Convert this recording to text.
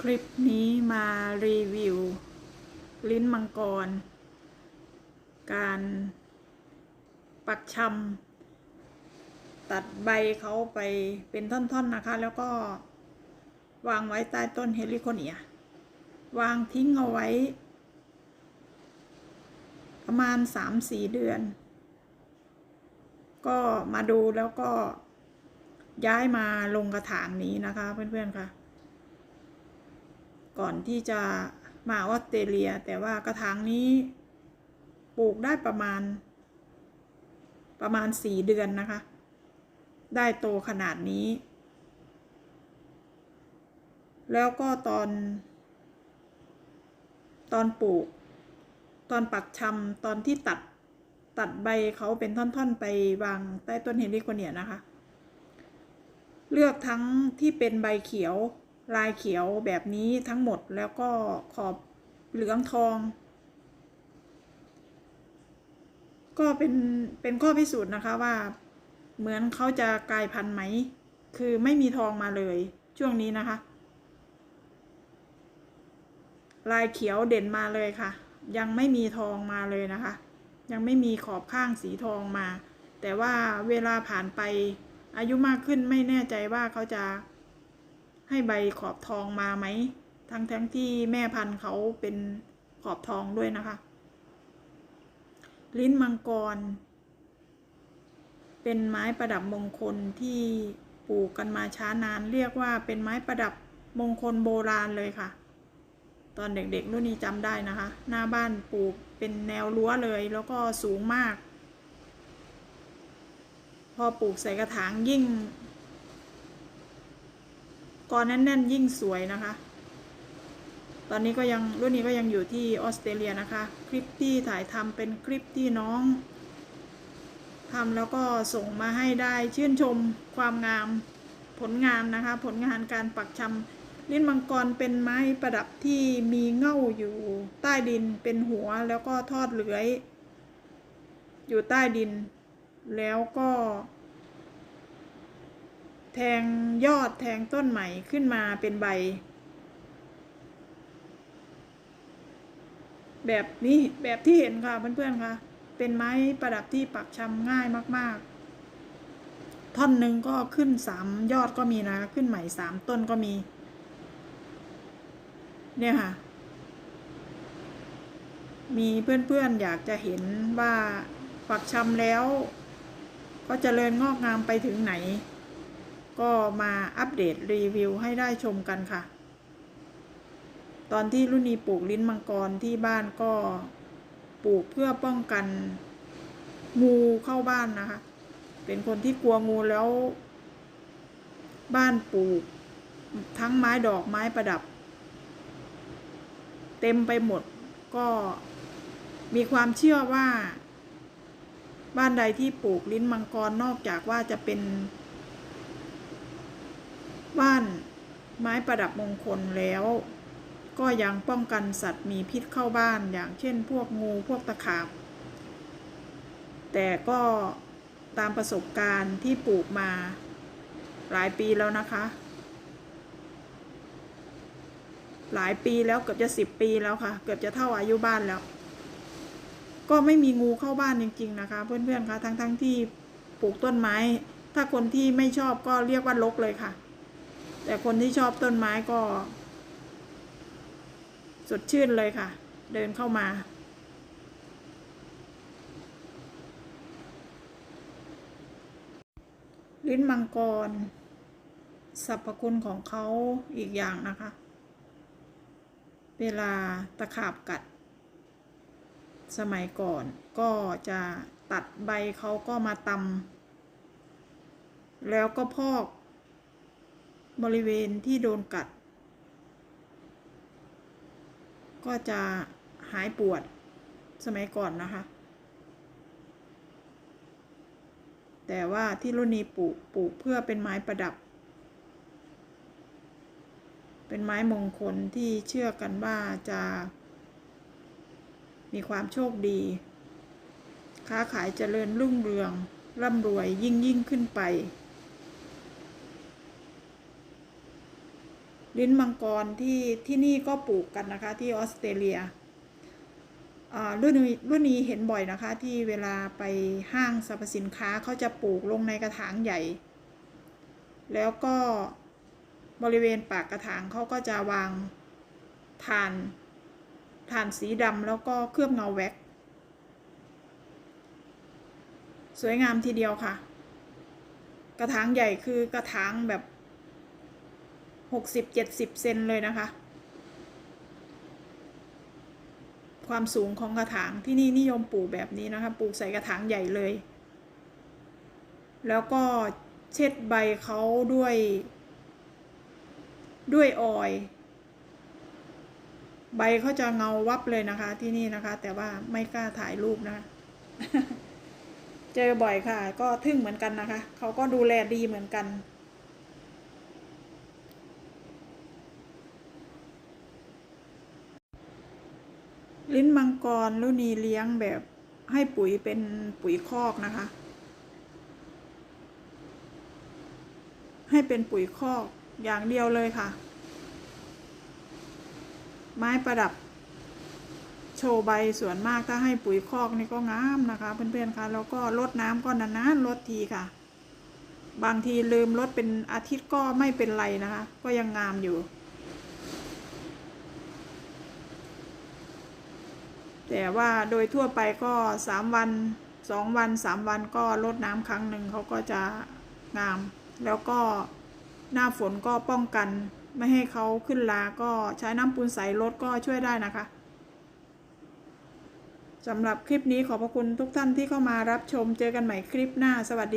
คลิปนี้มารีวิว ลิ้นมังกร การปักชำตัดใบเขาไปเป็นท่อนๆนะคะ แล้วก็วางไว้ใต้ต้นเฮลิโคเนียวางทิ้งเอาไว้ ประมาณ3-4เดือน ก็มาดูแล้วก็ย้ายมาลงกระถางนี้นะคะเพื่อนๆค่ะ ก่อนที่จะมาออสเตรเลีย แต่ว่ากระถางนี้ปลูกได้ประมาณ ประมาณสี่เดือนนะคะ ได้โตขนาดนี้ แล้วก็ตอน ตอนปลูก ตอนปักชำตอนที่ตัดตัดใบเขาเป็นท่อนๆไปวางใต้ต้นเฮลิโคเนียนะคะ เลือกทั้งที่เป็นใบเขียว ลายเขียวแบบนี้ทั้งหมดแล้วก็ขอบเหลืองทอง ก็เป็นเป็นข้อพิสูจน์นะคะว่า เหมือนเขาจะกลายพันธุ์ไหม คือไม่มีทองมาเลยช่วงนี้นะคะ ลายเขียวเด่นมาเลยค่ะ ยังไม่มีทองมาเลยนะคะ ยังไม่มีขอบข้างสีทองมา แต่ว่าเวลาผ่านไปอายุมากขึ้นไม่แน่ใจว่าเขาจะ ให้ใบขอบทองมาไหม ทั้งทั้งที่แม่พันธุ์เขาเป็นขอบทองด้วยนะคะ ลิ้นมังกร เป็นไม้ประดับมงคลที่ปลูกกันมาช้านาน เรียกว่าเป็นไม้ประดับมงคลโบราณเลยค่ะ ตอนเด็กๆรุ่นนี้จำได้นะคะ หน้าบ้านปลูกเป็นแนวรั้วเลยแล้วก็สูงมาก พอปลูกใส่กระถางยิ่ง กอนแน่นๆยิ่งสวยนะคะ ตอนนี้ก็ยังรุ่นนี้ก็ยังอยู่ที่ออสเตรเลียนะคะ คลิปที่ถ่ายทำเป็นคลิปที่น้องทำแล้วก็ส่งมาให้ได้ชื่นชมความงามผลงานนะคะ ผลงานการปักชำลิ้นมังกรเป็นไม้ประดับที่มีเง่าอยู่ใต้ดินเป็นหัวแล้วก็ทอดเลื้อย อยู่ใต้ดิน แล้วก็ แทงยอดแทงต้นใหม่ขึ้นมาเป็นใบ แบบนี้แบบที่เห็นค่ะเพื่อนๆค่ะ เป็นไม้ประดับที่ปักชำง่ายมาก ๆ ท่อนหนึ่งก็ขึ้นสามยอดก็มีนะ ขึ้นใหม่สามต้นก็มี เนี่ยค่ะ มีเพื่อนๆอยากจะเห็นว่าปักชำแล้ว ก็จเจริญงอกงามไปถึงไหน ก็มาอัปเดตรีวิวให้ได้ชมกันค่ะ ตอนที่รุ่นนี้ปลูกลิ้นมังกรที่บ้านก็ปลูกเพื่อป้องกันงูเข้าบ้านนะคะ เป็นคนที่กลัวงูแล้ว บ้านปลูก ทั้งไม้ดอกไม้ประดับ เต็มไปหมดก็มีความเชื่อว่า บ้านใดที่ปลูกลิ้นมังกรนอกจากว่าจะเป็น บ้านไม้ประดับมงคลแล้ว ก็ยังป้องกันสัตว์มีพิษเข้าบ้านอย่างเช่นพวกงูพวกตะขาบ แต่ก็ตามประสบการณ์ที่ปลูกมาหลายปีแล้วนะคะ หลายปีแล้วเกือบจะสิบปีแล้วค่ะ เกือบจะเท่าอายุบ้านแล้ว ก็ไม่มีงูเข้าบ้านจริง ๆ นะคะ เพื่อนๆคะทั้งๆทที่ปลูกต้นไม้ ถ้าคนที่ไม่ชอบก็เรียกว่าลกเลยค่ะ แต่คนที่ชอบต้นไม้ก็ สดชื่นเลยค่ะ เดินเข้ามา ลิ้นมังกรสรรพคุณของเขาอีกอย่างนะคะ เวลาตะขาบกัด สมัยก่อนก็จะตัดใบเขาก็มาตำแล้วก็พอก บริเวณที่โดนกัด ก็จะหายปวดสมัยก่อนนะคะ แต่ว่าที่รุ่นนี้ปลูกปลูกเพื่อเป็นไม้ประดับ เป็นไม้มงคลที่เชื่อกันว่าจะ มีความโชคดี ค้าขายเจริญรุ่งเรืองร่ำรวยยิ่งยิ่งขึ้นไป ลิ้นมังกรที่ที่นี่ก็ปลูกกันนะคะ ที่ออสเตรเลียอ่ารุ่นนี้รุ่นนี้เห็นบ่อยนะคะ ที่เวลาไปห้างสรรพสินค้าเขาจะปลูกลงในกระถางใหญ่ แล้วก็บริเวณปากกระถางเขาก็จะวางฐานฐานสีดำแล้วก็เคลือบเงาแว็ก สวยงามทีเดียวค่ะ กระถางใหญ่คือกระถางแบบ หกสิบเจ็ดสิบเซนเลยนะคะ ความสูงของกระถางที่นี่นิยมปลูกแบบนี้นะคะปลูกใส่กระถางใหญ่เลย แล้วก็เช็ดใบเขาด้วย ด้วยออยใบเขาจะเงาวับเลยนะคะที่นี่นะคะ แต่ว่าไม่กล้าถ่ายรูปนะคะเจอบ่อยค่ะ ก็ทึ่งเหมือนกันนะคะ เขาก็ดูแลดีเหมือนกัน ลิ้นมังกรลุนีเลี้ยงแบบให้ปุ๋ยเป็นปุ๋ยคอกนะคะ ให้เป็นปุ๋ยคอกอย่างเดียวเลยค่ะ ไม้ประดับ โชว์ใบส่วนมากถ้าให้ปุ๋ยคอกนี่ก็งามนะคะเพื่อนๆคะแล้วก็ลดน้ำก็นานๆลดทีค่ะ บางทีลืมลดเป็นอาทิตย์ก็ไม่เป็นไรนะคะ ก็ยังงามอยู่ แต่ว่าโดยทั่วไปก็สามวันสองวันสามวันก็ลดน้ำครั้งหนึ่งเขาก็จะงาม แล้วก็หน้าฝนก็ป้องกัน ไม่ให้เขาขึ้นลาก็ใช้น้ำปูนใสลดก็ช่วยได้นะคะสำหรับคลิปนี้ขอบพระคุณทุกท่านที่เข้ามารับชมเจอกันใหม่คลิปหน้าสวัสดี